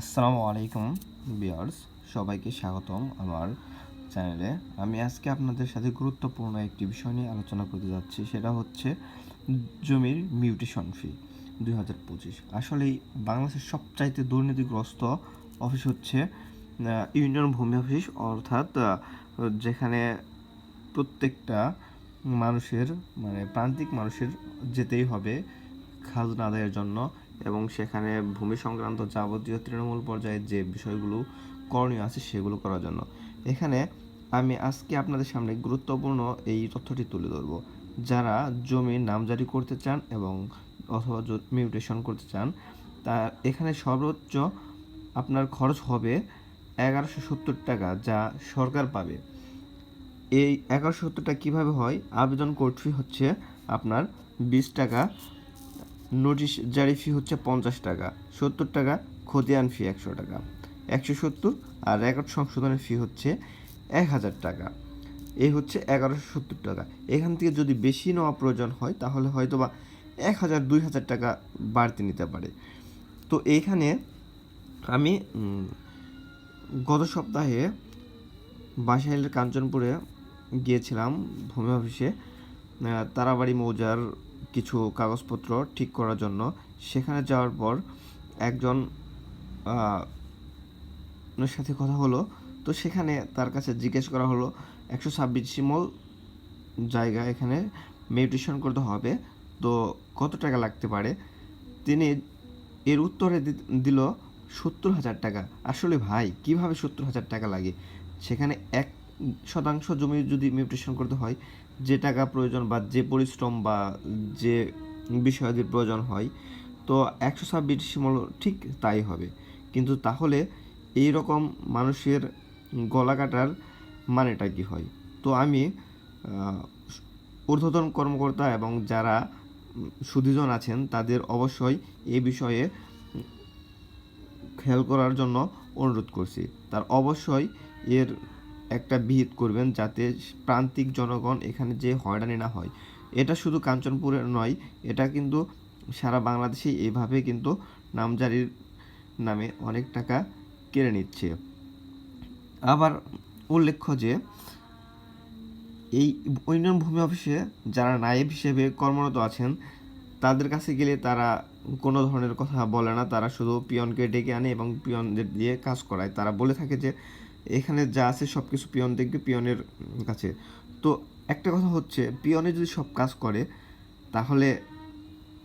আসসালামু আলাইকুম বিয়ার্স সবাইকে স্বাগতম আমার চ্যানেলে। আমি আজকে আপনাদের সাথে গুরুত্বপূর্ণ একটি বিষয় নিয়ে আলোচনা করতে যাচ্ছি, সেটা হচ্ছে জমির মিউটেশন ফি দুই হাজার পঁচিশ। আসলেই বাংলাদেশের সবচাইতে দুর্নীতিগ্রস্ত অফিস হচ্ছে ইউনিয়ন ভূমি অফিস, অর্থাৎ যেখানে প্রত্যেকটা মানুষের মানে প্রান্তিক মানুষের যেতেই হবে খাজনা আদায়ের জন্য। এবং সেখানে ভূমি সংক্রান্ত যাবতীয় তৃণমূল পর্যায়ের যে বিষয়গুলো করণীয় আছে সেগুলো করার জন্য। এখানে আমি আজকে আপনাদের সামনে গুরুত্বপূর্ণ এই তথ্যটি তুলে ধরব। যারা জমির নামজারি করতে চান এবং অথবা মিউটেশন করতে চান তা এখানে সর্বোচ্চ আপনার খরচ হবে এগারোশো সত্তর টাকা যা সরকার পাবে। এই এগারোশো সত্তর টাকা কীভাবে হয়? আবেদন কোর্ট ফি হচ্ছে আপনার বিশ টাকা নোটিশ জারি ফি হচ্ছে পঞ্চাশ টাকা, সত্তর টাকা, খতিয়ান ফি একশো টাকা, একশো সত্তর আর রেকর্ড সংশোধনের ফি হচ্ছে এক হাজার টাকা। এই হচ্ছে এগারোশো সত্তর টাকা। এখান থেকে যদি বেশি নেওয়া প্রয়োজন হয়, তাহলে হয়তো বা এক হাজার, দুই হাজার টাকা বাড়তি নিতে পারে। তো এইখানে আমি গত সপ্তাহে বাসাইলের কাঞ্চনপুরে গিয়েছিলাম ভূমি অফিসে। তারাবাড়ি মৌজার কিছু কাগজপত্র ঠিক করার জন্য। সেখানে যাওয়ার পর একজন সাথে কথা হলো। তো সেখানে তার কাছে জিজ্ঞেস করা হলো, একশো ছাব্বিশ সিমল জায়গা এখানে মেডিটেশন করতে হবে, তো কত টাকা লাগতে পারে? তিনি এর উত্তরে দিল, সত্তর হাজার টাকা। আসলে ভাই, কীভাবে সত্তর হাজার টাকা লাগে? সেখানে এক শতাংশ জমি যদি মিউটেশন করতে হয়, যে টাকা প্রয়োজন বা যে পরিশ্রম বা যে বিষয়াদির প্রয়োজন হয়, তো একশো ছাব্বিশ ঠিক তাই হবে। কিন্তু তাহলে এই রকম মানুষের গলা কাটার মানেটা কি হয়? তো আমি ঊর্ধ্বতন কর্মকর্তা এবং যারা সুধীজন আছেন, তাদের অবশ্যই এ বিষয়ে খেয়াল করার জন্য অনুরোধ করছি। তার অবশ্যই এর একটা বিহিত করবেন যাতে প্রান্তিক জনগণ এখানে যে হয়রানি না হয়। এটা শুধু কাঞ্চনপুরের নয়, এটা কিন্তু সারা বাংলাদেশে এভাবে কিন্তু নামজারির নামে অনেক টাকা কেড়ে নিচ্ছে। আবার উল্লেখ্য যে, এই ইউনিয়ন ভূমি অফিসে যারা নায়েব হিসেবে কর্মরত আছেন, তাদের কাছে গেলে তারা কোনো ধরনের কথা বলে না। তারা শুধু পিয়নকে ডেকে আনে এবং পিয়নদের দিয়ে কাজ করায়। তারা বলে থাকে যে এখানে যা আছে সব কিছু পিয়ন দেখবে, পিয়নের কাছে। তো একটা কথা হচ্ছে, পিয়নে যদি সব কাজ করে, তাহলে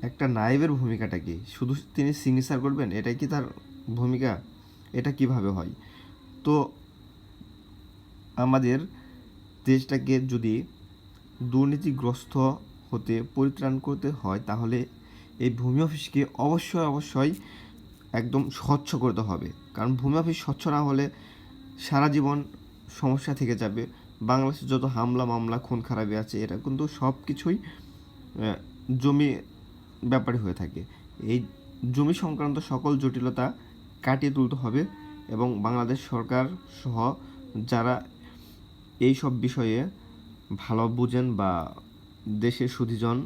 একটা নায়েবের ভূমিকাটা কি? শুধু তিনি সিগনেচার করবেন? এটাই কি তার ভূমিকা? এটা কীভাবে হয়? তো আমাদের দেশটাকে যদি দুর্নীতিগ্রস্ত হতে, পরিত্রাণ করতে হয়, তাহলে এই ভূমি অফিসকে অবশ্যই অবশ্যই একদম স্বচ্ছ করতে হবে। কারণ ভূমি অফিস স্বচ্ছ না হলে সারা জীবন সমস্যা থেকে যাবে। বাংলাদেশে যত হামলা মামলা, খুন খারাপি আছে, এটা কিন্তু সব কিছুই জমি ব্যাপারে হয়ে থাকে। এই জমি সংক্রান্ত সকল জটিলতা কাটিয়ে তুলতে হবে এবং বাংলাদেশ সরকার সহ যারা এই সব বিষয়ে ভালো বুঝেন বা দেশের সুধিজন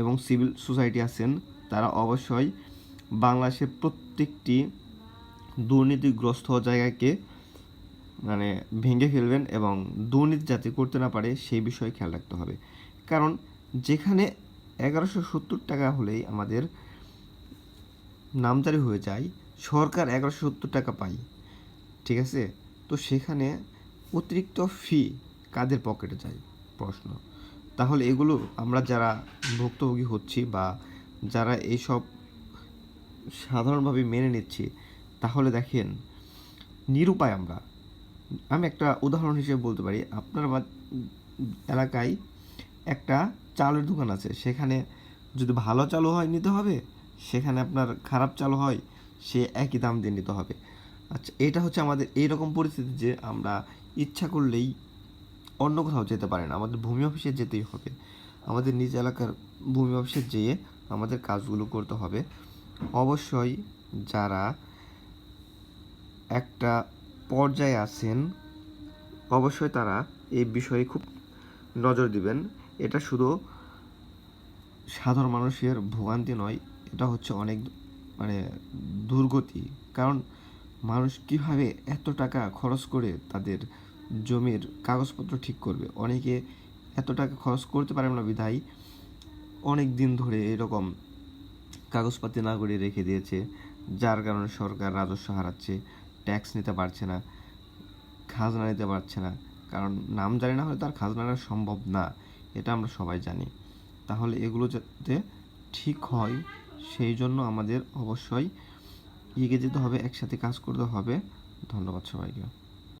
এবং সিভিল সোসাইটি আছেন, তারা অবশ্যই বাংলাদেশের প্রত্যেকটি দুর্নীতিগ্রস্ত জায়গাকে মানে ভেঙে ফেলবেন এবং দুর্নীতি যাতে করতে না পারে সেই বিষয়ে খেয়াল রাখতে হবে। কারণ যেখানে এগারোশো সত্তর টাকা হলেই আমাদের নামজারি হয়ে যায়, সরকার এগারোশো সত্তর টাকা পায়। ঠিক আছে? তো সেখানে অতিরিক্ত ফি কাদের পকেটে যায়? প্রশ্ন। তাহলে এগুলো আমরা যারা ভুক্তভোগী হচ্ছি বা যারা এইসব সাধারণভাবে মেনে নিচ্ছি তাহলে দেখেন, নিরুপায় আমরা। আমি একটা উদাহরণ হিসেবে বলতে পারি। আপনার এলাকায় একটা চালের দোকান আছে। সেখানে যদি ভালো চালও হয় নিতে হবে, সেখানে আপনার খারাপ চালু হয়, সে একই দাম দিয়ে নিতে হবে। আচ্ছা এটা হচ্ছে আমাদের এইরকম পরিস্থিতি যে আমরা ইচ্ছা করলেই অন্য কোথাও যেতে পারে না। আমাদের ভূমি অফিসে যেতেই হবে। আমাদের নিজ এলাকার ভূমি অফিসে যেয়ে আমাদের কাজগুলো করতে হবে। অবশ্যই যারা একটা পর্যায়ে আছেন, অবশ্যই তারা এই বিষয়ে খুব নজর দিবেন। এটা শুধু সাধারণ মানুষের ভোগান্তি নয়, এটা হচ্ছে অনেক মানে দুর্গতি। কারণ মানুষ কীভাবে এত টাকা খরচ করে তাদের জমির কাগজপত্র ঠিক করবে? অনেকে এত টাকা খরচ করতে পারে না বিধায় অনেক দিন ধরে এরকম কাগজপাতি না করে রেখে দিয়েছে, যার কারণে সরকার রাজস্ব হারাচ্ছে। ট্যাক্স নিতে পারছে না, খাজনা নিতে পারছে না, কারণ নাম জানি না হলে তার খাজনাটা সম্ভব না, এটা আমরা সবাই জানি। তাহলে এগুলো যাতে ঠিক হয়, সেই জন্য আমাদের অবশ্যই এগিয়ে যেতে হবে, একসাথে কাজ করতে হবে। ধন্যবাদ সবাইকে।